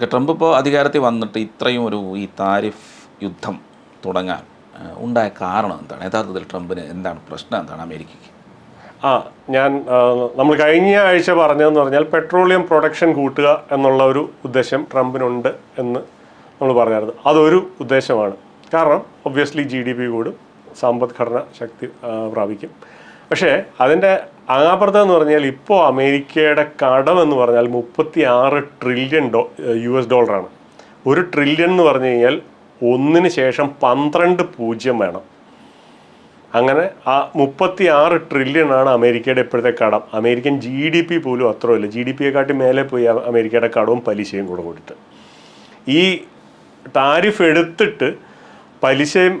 Okay Trump ഇപ്പോൾ അധികാരത്തിൽ വന്നിട്ട് ഇത്രയും ഒരു ഈ താരിഫ് യുദ്ധം തുടങ്ങാൻ ഉണ്ടായ കാരണം എന്താണ്? യഥാർത്ഥത്തിൽ ട്രംപിന് എന്താണ് പ്രശ്നം? എന്താണ് അമേരിക്കയ്ക്ക്? ആ ഞാൻ നമ്മൾ കഴിഞ്ഞ ആഴ്ച പറഞ്ഞതെന്ന് പറഞ്ഞാൽ പെട്രോളിയം പ്രൊഡക്ഷൻ കൂട്ടുക എന്നുള്ള ഒരു ഉദ്ദേശം ട്രംപിനുണ്ട് എന്ന് നമ്മൾ പറഞ്ഞായിരുന്നു. അതൊരു ഉദ്ദേശമാണ്. കാരണം ഒബ്വിയസ്ലി ജി ഡി പി കൂടും സമ്പദ്ഘടന ശക്തി പ്രാപിക്കും. പക്ഷേ അതിന്റെ അങ്ങാപ്പുറത്ത് എന്ന് പറഞ്ഞാൽ ഇപ്പോൾ അമേരിക്കയുടെ കടം എന്ന് പറഞ്ഞാൽ മുപ്പത്തി ആറ് ട്രില്യൺ ഡോ യു എസ് ഡോളറാണ് ഒരു ട്രില്യൺ എന്ന് പറഞ്ഞു കഴിഞ്ഞാൽ ഒന്നിന് ശേഷം പന്ത്രണ്ട് പൂജ്യം വേണം. അങ്ങനെ ആ മുപ്പത്തി ആറ് ട്രില്യൺ ആണ് അമേരിക്കയുടെ ഇപ്പോഴത്തെ കടം. അമേരിക്കൻ ജി ഡി പി പോലും അത്രയില്ല ജി ഡി പിയെക്കാട്ടി മേലെ പോയി അമേരിക്കയുടെ കടവും പലിശയും കൂടെ കൊടുത്ത് ഈ താരിഫ് എടുത്തിട്ട് പലിശയും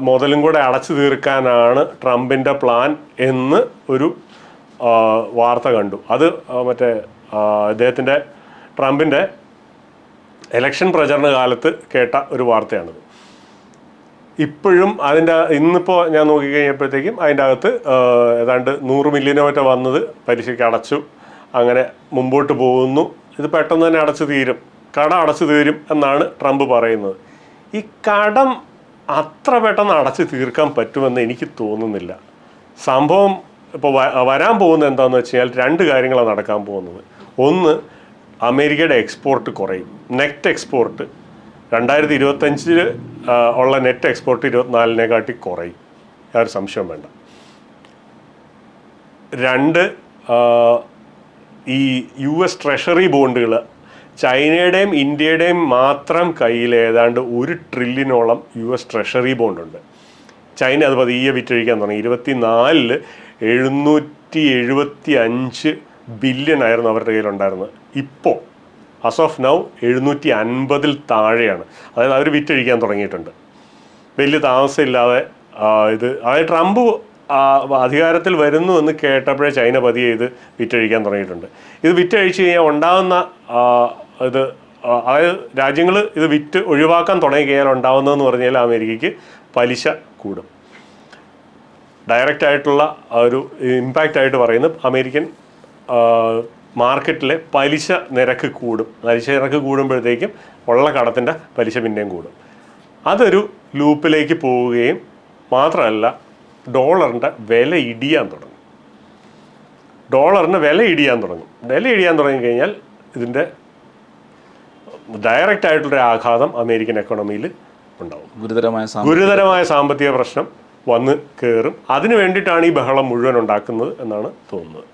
മുതലും കൂടെ അടച്ചു തീർക്കാനാണ് ട്രംപിന്റെ പ്ലാൻ എന്ന് ഒരു വാർത്ത കണ്ടു. അത് മറ്റേ അദ്ദേഹത്തിന്റെ ട്രംപിന്റെ ഇലക്ഷൻ പ്രചരണ കാലത്ത് കേട്ട ഒരു വാർത്തയാണിത്. ഇപ്പോഴും അതിന്റെ ഇന്നിപ്പോൾ ഞാൻ നോക്കിക്കഴിഞ്ഞപ്പോഴത്തേക്കും അതിന്റെ അകത്ത് ഏതാണ്ട് നൂറ് മില്യനോ മറ്റോ വന്നത് പലിശയ്ക്ക് അടച്ചു അങ്ങനെ മുമ്പോട്ട് പോകുന്നു. ഇത് പെട്ടെന്ന് തന്നെ അടച്ചു തീരും. കട അടച്ചു തീരും എന്നാണ് ട്രംപ് പറയുന്നത്. ഈ കടം അത്ര പെട്ടെന്ന് അടച്ചു തീർക്കാൻ പറ്റുമെന്ന് എനിക്ക് തോന്നുന്നില്ല. സംഭവം ഇപ്പോൾ വരാൻ പോകുന്നത് എന്താണെന്ന് വെച്ച് കഴിഞ്ഞാൽ രണ്ട് കാര്യങ്ങളാണ് നടക്കാൻ പോകുന്നത്. ഒന്ന് അമേരിക്കയുടെ എക്സ്പോർട്ട് കുറയും. നെറ്റ് എക്സ്പോർട്ട് രണ്ടായിരത്തി ഇരുപത്തഞ്ചിൽ ഉള്ള നെറ്റ് എക്സ്പോർട്ട് ഇരുപത്തിനാലിനെ കാട്ടി കുറയും. യാതൊരു സംശയം വേണ്ട. രണ്ട് ഈ യു എസ് ട്രഷറി ബോണ്ടുകൾ ചൈനയുടെയും ഇന്ത്യയുടെയും മാത്രം കയ്യിൽ ഏതാണ്ട് ഒരു ട്രില്യനോളം യു എസ് ട്രഷറി ബോണ്ടുണ്ട്. ചൈന അത് പതിയെ വിറ്റഴിക്കാൻ തുടങ്ങി. ഇരുപത്തിനാലിൽ എഴുന്നൂറ്റി എഴുപത്തി അഞ്ച് ബില്യൺ ആയിരുന്നു അവരുടെ കയ്യിലുണ്ടായിരുന്നത്. ഇപ്പോൾ അസ് ഓഫ് നൗ എഴുന്നൂറ്റി അൻപതിൽ താഴെയാണ്. അതായത് അവർ വിറ്റഴിക്കാൻ തുടങ്ങിയിട്ടുണ്ട്. വലിയ താമസമില്ലാതെ ഇത് അതായത് ട്രംപ് അധികാരത്തിൽ വരുന്നു എന്ന് കേട്ടപ്പോഴേ ചൈന പതിയെ ഇത് വിറ്റഴിക്കാൻ തുടങ്ങിയിട്ടുണ്ട്. ഇത് വിറ്റഴിച്ച് കഴിഞ്ഞാൽ ഉണ്ടാകുന്ന ആ, അതായത് രാജ്യങ്ങൾ ഇത് വിറ്റ് ഒഴിവാക്കാൻ തുടങ്ങി കഴിഞ്ഞാൽ ഉണ്ടാവുന്നതെന്ന് പറഞ്ഞാൽ അമേരിക്കയ്ക്ക് പലിശ കൂടും. ഡയറക്റ്റ് ആയിട്ടുള്ള ഒരു ഇമ്പാക്റ്റ് ആയിട്ട് പറയുന്നത് അമേരിക്കൻ മാർക്കറ്റിലെ പലിശ നിരക്ക് കൂടും. പലിശ നിരക്ക് കൂടുമ്പോഴത്തേക്കും ഉള്ള കടത്തിന്റെ പലിശ പിന്നെയും കൂടും. അതൊരു ലൂപ്പിലേക്ക് പോവുകയും മാത്രമല്ല ഡോളറിന്റെ വില ഇടിയാൻ തുടങ്ങും. ഡോളറിന് വില ഇടിയാൻ തുടങ്ങും. വില ഇടിയാൻ തുടങ്ങിക്കഴിഞ്ഞാൽ ഇതിന്റെ ഡയറക്റ്റ് ആയിട്ടുള്ളൊരു ആഘാതം അമേരിക്കൻ എക്കോണമിയിൽ ഉണ്ടാവും. ഗുരുതരമായ ഗുരുതരമായ സാമ്പത്തിക പ്രശ്നം വന്ന് കയറും അതിനു വേണ്ടിയിട്ടാണ് ഈ ബഹളം മുഴുവൻ ഉണ്ടാക്കുന്നത് എന്നാണ് തോന്നുന്നത്.